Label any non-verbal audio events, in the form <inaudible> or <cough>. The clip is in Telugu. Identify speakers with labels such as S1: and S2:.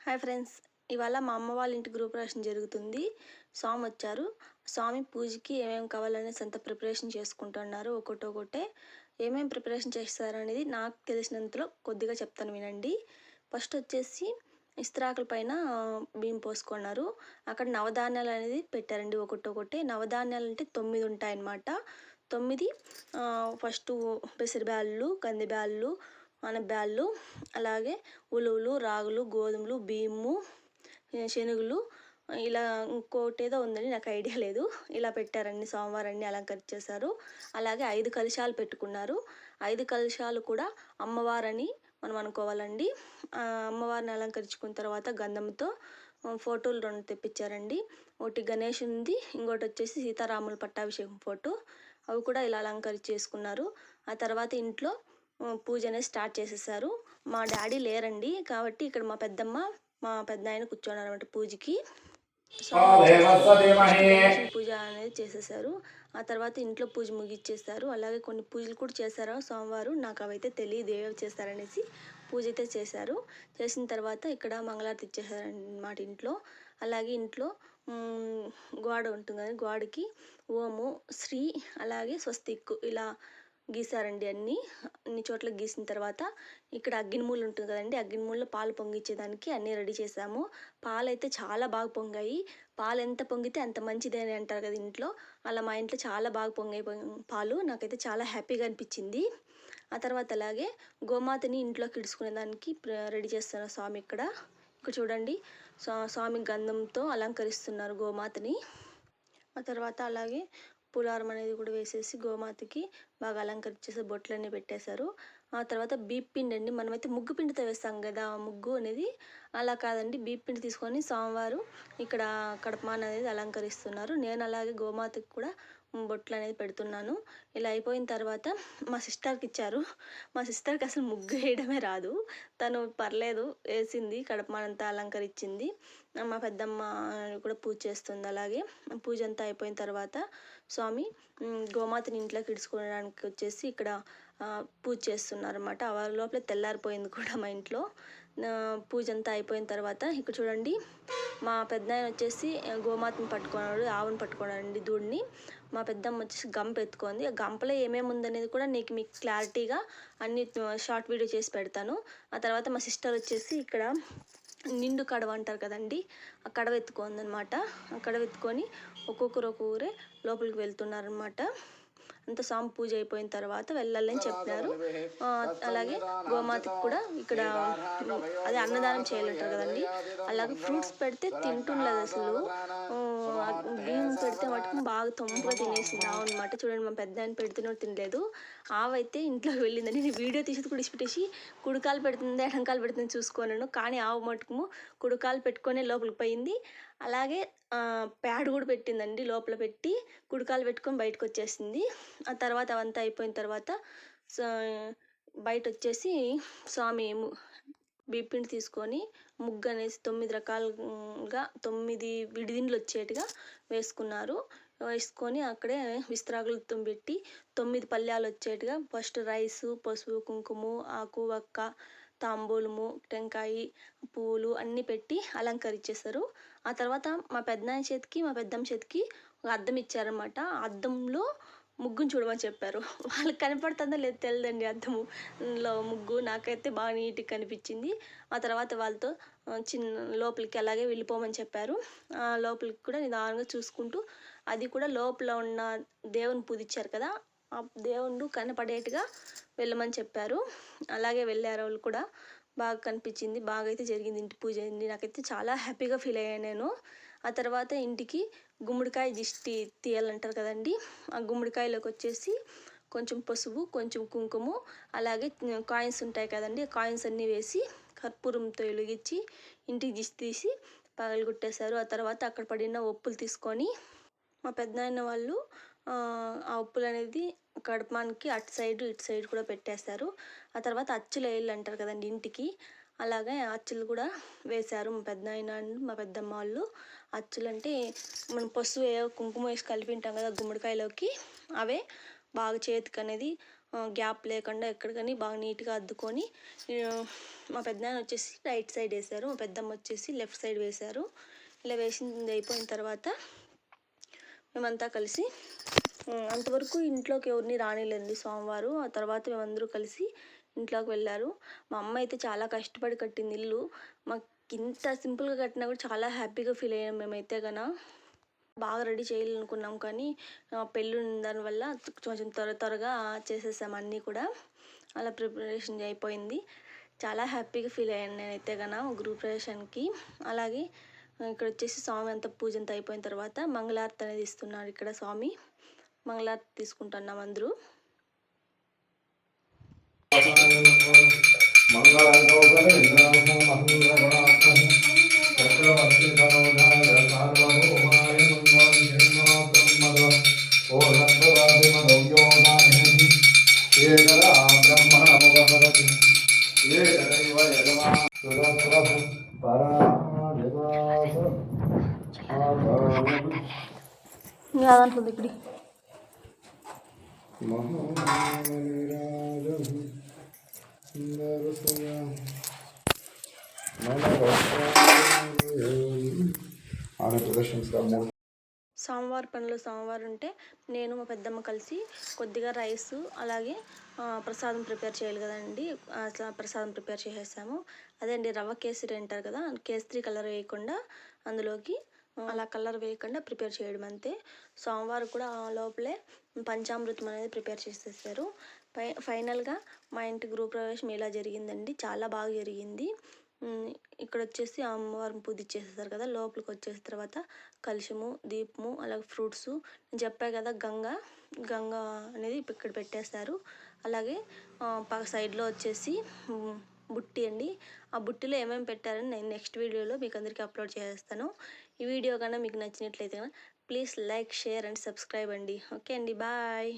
S1: Hi friends. ఇవాళ మా అమ్మ వాళ్ళ ఇంటి గృహప్రవేశం జరుగుతుంది. స్వామి వచ్చారు. స్వామి పూజకి ఏమేమి కావాలనేసి అంత ప్రిపరేషన్ చేసుకుంటున్నారు. ఒకటి ఒకటే ఏమేమి ప్రిపరేషన్ చేస్తారనేది నాకు తెలిసినంతలో కొద్దిగా చెప్తాను వినండి. ఫస్ట్ వచ్చేసి ఇస్త్రాకుల పైన బియ్యం పోసుకున్నారు. అక్కడ నవధాన్యాలు అనేది పెట్టారండి ఒకటి ఒకటే నవధాన్యాలు అంటే తొమ్మిది ఉంటాయన్నమాట. తొమ్మిది ఫస్ట్ పెసరబ్యాళ్ళు కందిబ్యాళ్ళు అనబ్యాళ్ళు అలాగే ఉలువలు రాగులు గోధుమలు బియ్యము శనుగులు ఇలా ఇంకోటి ఏదో ఉందని నాకు ఐడియా లేదు. ఇలా పెట్టారండి సోమవారాన్ని అలంకరించేశారు అలాగే ఐదు కలశాలు పెట్టుకున్నారు. ఐదు కలశాలు కూడా అమ్మవారని మనం అనుకోవాలండి. అమ్మవారిని అలంకరించుకున్న తర్వాత గంధంతో ఫోటోలు రెండు తెప్పించారండి. ఒకటి గణేష్ ఉంది ఇంకోటి వచ్చేసి సీతారాముల పట్టాభిషేకం ఫోటో. అవి కూడా ఇలా అలంకరించేసుకున్నారు ఆ తర్వాత ఇంట్లో పూజ అనేది స్టార్ట్ చేసేసారు. మా డాడీ లేరండి. కాబట్టి ఇక్కడ మా పెద్దమ్మ మా పెద్ద ఆయన కూర్చోన్నారు అనమాట పూజకి పూజ అనేది చేసేసారు. ఆ తర్వాత ఇంట్లో పూజ ముగిచ్చేస్తారు అలాగే కొన్ని పూజలు కూడా చేశారు సోమవారం నాకు అవైతే తెలియదు ఏవేవి చేస్తారనేసి పూజ అయితే చేశారు. చేసిన తర్వాత ఇక్కడ మంగళారతి ఇచ్చేసారనమాట ఇంట్లో. అలాగే ఇంట్లో గోడ ఉంటుంది కదా గోడకి ఓము శ్రీ అలాగే స్వస్తిక్ ఇలా గీసారండి అన్నీ. అన్ని చోట్ల గీసిన తర్వాత ఇక్కడ అగ్గినమూలు ఉంటుంది కదండి. అగ్గినమూలులో పాలు పొంగిచ్చేదానికి అన్నీ రెడీ చేసాము. పాలు అయితే చాలా బాగా పొంగాయి. పాలు ఎంత పొంగితే అంత మంచిది అని అంటారు కదా ఇంట్లో. అలా మా ఇంట్లో చాలా బాగా పొంగాయి పాలు. నాకైతే చాలా హ్యాపీగా అనిపించింది. ఆ తర్వాత అలాగే గోమాతని ఇంట్లోకి ఇడుచుకునేదానికి రెడీ చేస్తున్నారు స్వామి ఇక్కడ. ఇక్కడ చూడండి. స్వామి గంధంతో అలంకరిస్తున్నారు గోమాతని. ఆ తర్వాత అలాగే పులారం అనేది కూడా వేసేసి గోమాతకి బాగా అలంకరించేసి బొట్లన్నీ పెట్టేశారు. ఆ తర్వాత బీప్ పిండి అండి. మనమైతే ముగ్గు పిండితో వేస్తాం కదా ముగ్గు అనేది. అలా కాదండి. బీప్ పిండి తీసుకొని సోమవారం ఇక్కడ కడపమాన్ అనేది అలంకరిస్తున్నారు. నేను అలాగే గోమాతకి కూడా బొట్లు అనేది పెడుతున్నాను. ఇలా అయిపోయిన తర్వాత మా సిస్టర్కి ఇచ్చారు. మా సిస్టర్కి అసలు ముగ్గు వేయడమే రాదు. తను పర్లేదు వేసింది కడపమానంతా అలంకరించింది. మా పెద్దమ్మ కూడా పూజ చేస్తుంది అలాగే. పూజ అంతా అయిపోయిన తర్వాత స్వామి గోమాతని ఇంట్లోకి ఇడుచుకోవడానికి వచ్చేసి ఇక్కడ పూజ చేస్తున్నారు అనమాట ఆ లోపల తెల్లారిపోయింది కూడా మా ఇంట్లో. పూజ అంతా అయిపోయిన తర్వాత ఇక్కడ చూడండి మా పెద్ద ఆయన వచ్చేసి గోమాతని పట్టుకున్నాడు ఆవుని పట్టుకున్నాడండి దూడిని. మా పెద్దమ్మ వచ్చేసి గంప ఎత్తుకుంది. ఆ గంపలో ఏమేమి ఉందనేది కూడా నీకు మీకు క్లారిటీగా అన్ని షార్ట్ వీడియో చేసి పెడతాను. ఆ తర్వాత మా సిస్టర్ వచ్చేసి ఇక్కడ నిండు కడవ అంటారు కదండి ఆ కడవ ఎత్తుకుందనమాట ఆ కడవ ఎత్తుకొని ఒక్కొక్కరు ఒక్కొక్కరే లోపలికి వెళ్తున్నారనమాట అంత సాంపు పూజ అయిపోయిన తర్వాత వెళ్ళాలని చెప్పినారు. అలాగే గోమాతకి కూడా ఇక్కడ అదే అన్నదానం చేయాలంటారు కదండి. అలాగే ఫ్రూట్స్ పెడితే తింటుండదు అసలు. బియ్యం పెడితే మటుకు బాగా తొంపుగా తినేసింది. ఆవు అనమాట చూడండి మా పెద్ద ఆయన పెడుతున్న తినలేదు. ఆవైతే ఇంట్లోకి వెళ్ళిందని నేను వీడియో తీసి కూడా ఇచ్చిపెట్టేసి కుడుకాలు పెడుతుంది ఎడంకాలు పెడుతుంది చూసుకోను కానీ ఆవు మటుకు కుడుకాలు పెట్టుకొని లోపలికి పోయింది. అలాగే ప్యాడ్ కూడా పెట్టిందండి లోపల పెట్టి కుడికాలు పెట్టుకొని బయటకు వచ్చేసింది ఆ తర్వాత అవంతా అయిపోయిన తర్వాత బయట వచ్చేసి స్వామి బిప్పిండి తీసుకొని ముగ్గు అనేసి తొమ్మిది రకాలుగా తొమ్మిది విడిదిండ్లు వచ్చేట్టుగా వేసుకున్నారు. వేసుకొని అక్కడే విస్త్రాకులు పెట్టి తొమ్మిది పళ్ళ్యాలు వచ్చేట్టుగా ఫస్ట్ రైసు పసుపు కుంకుమ ఆకు వక్క తాంబూలము టెంకాయ పువ్వులు అన్నీ పెట్టి అలంకరించేశారు. ఆ తర్వాత మా పెద్దనాయన చేతికి మా పెద్దమ్మ చేతికి ఒక అద్దం ఇచ్చారనమాట అద్దంలో ముగ్గుని చూడమని చెప్పారు. <laughs> వాళ్ళకి కనపడుతుందో లేదు తెలియదండి అద్దంలో ముగ్గు నాకైతే బాగా నీట్గా కనిపించింది. ఆ తర్వాత వాళ్ళతో చిన్న లోపలికి అలాగే వెళ్ళిపోమని చెప్పారు. లోపలికి కూడా నిదానంగా చూసుకుంటూ అది కూడా లోపల ఉన్న దేవుని పూజించారు కదా ఆ దేవుడు కనపడేట్టుగా వెళ్ళమని చెప్పారు. అలాగే వెళ్ళారు వాళ్ళు కూడా. బాగా కనిపించింది. బాగా అయితే జరిగింది ఇంటి పూజ. అయింది నాకైతే చాలా హ్యాపీగా ఫీల్ అయ్యాను నేను. ఆ తర్వాత ఇంటికి గుమ్మడికాయ దిష్టి తీయాలంటారు కదండి. ఆ గుమ్మడికాయలోకి వచ్చేసి కొంచెం పసుపు కొంచెం కుంకుమ అలాగే కాయిన్స్ ఉంటాయి కదండి. కాయిన్స్ అన్నీ వేసి కర్పూరంతో వెలిగించి ఇంటికి దిష్టి తీసి పగలగొట్టేశారు. ఆ తర్వాత అక్కడ పడిన ఒప్పులు తీసుకొని మా పెద్దనాయన వాళ్ళు ఆ ఉప్పులు అనేది కడపమానికి అటు సైడ్ ఇటు సైడ్ కూడా పెట్టేస్తారు. ఆ తర్వాత అచ్చులు వేళ్ళు అంటారు కదండి ఇంటికి. అలాగే అచ్చులు కూడా వేశారు మా పెద్దనాయన మా పెద్దమ్మ వాళ్ళు. అచ్చులు అంటే మనం పసుపు కుంకుమ వేసి కలిపి ఉంటాం కదా గుమ్మడికాయలోకి అవే బాగా చేతికి అనేది గ్యాప్ లేకుండా ఎక్కడికని బాగా నీట్గా అద్దుకొని మా పెద్దనాన్న వచ్చేసి రైట్ సైడ్ వేశారు మా పెద్దమ్మ వచ్చేసి లెఫ్ట్ సైడ్ వేశారు. ఇలా వేసింది అయిపోయిన తర్వాత మేమంతా కలిసి అంతవరకు ఇంట్లోకి ఎవరిని రానిలేదు సోమవారం ఆ తర్వాత మేమందరూ కలిసి ఇంట్లోకి వెళ్ళారు. మా అమ్మ అయితే చాలా కష్టపడి కట్టింది ఇల్లు. మాకు ఇంత సింపుల్గా కట్టినా కూడా చాలా హ్యాపీగా ఫీల్ అయ్యాం మేమైతే కన బాగా రెడీ చేయాలనుకున్నాం కానీ పెళ్ళి ఉన్న దానివల్ల కొంచెం త్వర త్వరగా చేసేసాం అన్నీ కూడా. అలా ప్రిపరేషన్ అయిపోయింది. చాలా హ్యాపీగా ఫీల్ అయ్యాను నేనైతే కన గ్రూప్ ప్రవేశానికి అలాగే ఇక్కడ వచ్చేసి స్వామి అంతా పూజ అంతా అయిపోయిన తర్వాత మంగళారతి అనేది ఇస్తున్నారు ఇక్కడ స్వామి. మంగళారతి తీసుకుంటున్నాం అందరూ. దాంట్లో ఇక్కడ
S2: మూడు
S1: సోమవారం పనులు సోమవారం ఉంటే నేను మా పెద్దమ్మ కలిసి కొద్దిగా రైస్ అలాగే ప్రసాదం ప్రిపేర్ చేయాలి కదండి. అట్లా ప్రసాదం ప్రిపేర్ చేసేసాము. అదే అండి రవ్వ కేసరి అంటారు కదా కేసరి కలర్ వేయకుండా అందులోకి అలా కలర్ వేయకుండా ప్రిపేర్ చేయడం అంతే. సోమవారం కూడా ఆ లోపలే పంచామృతం అనేది ప్రిపేర్ చేసేసారు. ఫై ఫైనల్గా మా ఇంటి గృహప్రవేశం ఇలా జరిగిందండి? చాలా బాగా జరిగింది. ఇక్కడ వచ్చేసి అమ్మవారిని పూజ ఇచ్చేసేసారు కదా లోపలికి వచ్చేసిన తర్వాత కలుషము దీపము అలాగే ఫ్రూట్స్. నేను చెప్పా కదా గంగ గంగ అనేది ఇక్కడ పెట్టేస్తారు అలాగే పక్క సైడ్లో వచ్చేసి బుట్టి అండి. ఆ బుట్టిలో ఏమేమి పెట్టారని నేను నెక్స్ట్ వీడియోలో మీకు అందరికీ అప్లోడ్ చేస్తాను. ఈ వీడియో కన్నా మీకు నచ్చినట్లయితే please like share and subscribe అండి. ఓకే అండి బాయ్.